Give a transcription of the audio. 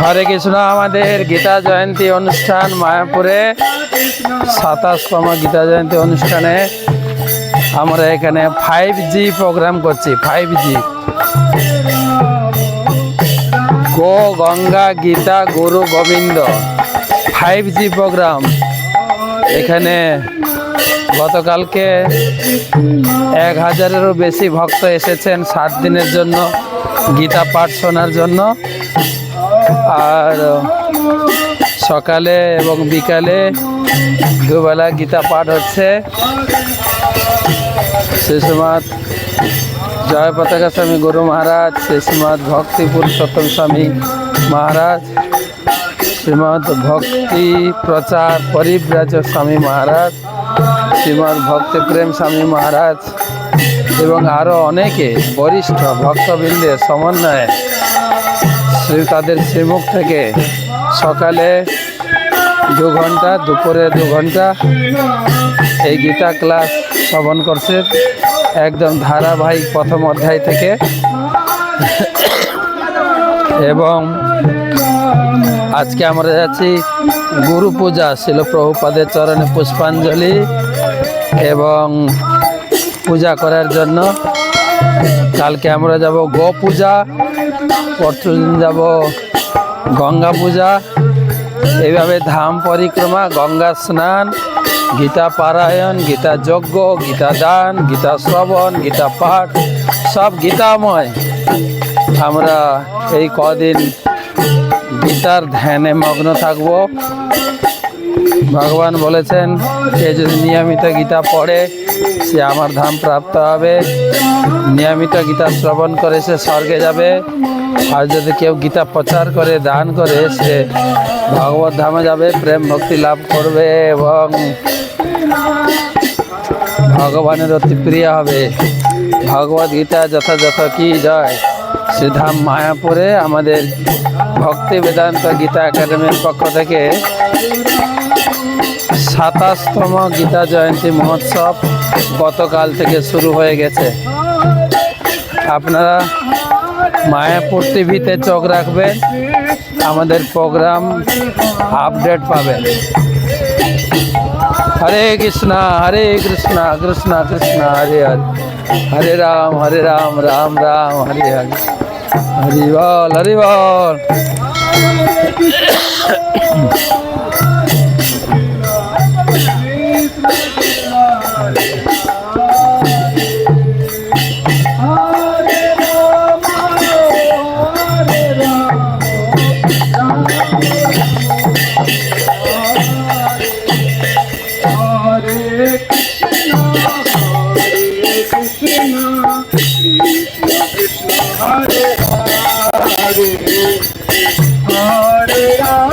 হরে কৃষ্ণ, আমাদের গীতা জয়ন্তী অনুষ্ঠান মায়াপুরে। সাতাশতম গীতা জয়ন্তী অনুষ্ঠানে আমরা এখানে ফাইভ জি প্রোগ্রাম করছি ফাইভ জি গো Ganga Gita Guru Gobind five G programme এখানে গতকালকে এক হাজারেরও বেশি ভক্ত এসেছেন সাত দিনের জন্য, গীতা পাঠ শোনার জন্য। আর সকালে এবং বিকালে দুবেলা গীতা পাঠ হচ্ছে। শিশুমাত জয় পতাকা স্বামী গুরু মহারাজ শিশুমাত ভক্তি পুরুষোত্তম স্বামী মহারাজ। শ্রীমৎ ভক্তি প্রচার পরিব্রাজ স্বামী মহারাজ শ্রীমৎ ভক্তি প্রেম স্বামী মহারাজ এবং আরও অনেকে বরিষ্ঠ ভক্তবৃন্দের সমন্বয়ে শ্রী তাদের শ্রীমুখ থেকে সকালে দু ঘণ্টা, দুপুরে দু ঘণ্টা এই গীতা ক্লাস শ্রবণ করছে। একদম ধারাবাহিক প্রথম অধ্যায় থেকে। এবং আজকে আমরা যাচ্ছি গুরু পূজা ছিল প্রভুপাদের চরণে পুষ্পাঞ্জলি এবং পূজা করার জন্য। কালকে আমরা যাব গো পূজা পরশু দিন যাব গঙ্গা পূজা। এইভাবে ধাম পরিক্রমা, গঙ্গা স্নান, গীতা পারায়ণ, গীতা যজ্ঞ, গীতা দান, গীতা শ্রবণ, গীতা পাঠ, সব গীতাময়। আমরা এই কদিন গীতার ধ্যানে মগ্ন থাকব। ভগবান বলেছেন, সে যদি নিয়মিত গীতা পড়ে, সে আমার ধাম প্রাপ্ত হবে। নিয়মিত গীতা শ্রবণ করে সে স্বর্গে যাবে। আর যদি কেউ গীতা প্রচার করে, দান করে, সে ভগবত ধামে যাবে, প্রেম ভক্তি লাভ করবে এবং ভগবানের অতি প্রিয় হবে। ভগবত গীতা যথাযথ কি জয়? শ্রীধাম মায়াপুরে আমাদের ভক্তি বেদান্ত গীতা একাডেমির পক্ষ থেকে সাতাশতম গীতা জয়ন্তী মহোৎসব গতকাল থেকে শুরু হয়ে গেছে। আপনারা মায়াপুর টিভিতে চোখ রাখবেন, আমাদের প্রোগ্রাম আপডেট পাবেন। হরে কৃষ্ণ হরে কৃষ্ণ কৃষ্ণ কৃষ্ণ, হরে হরে। হরে রাম হরে রাম রাম রাম, হরে হরে। হরি বল Hare Hare Hare Hare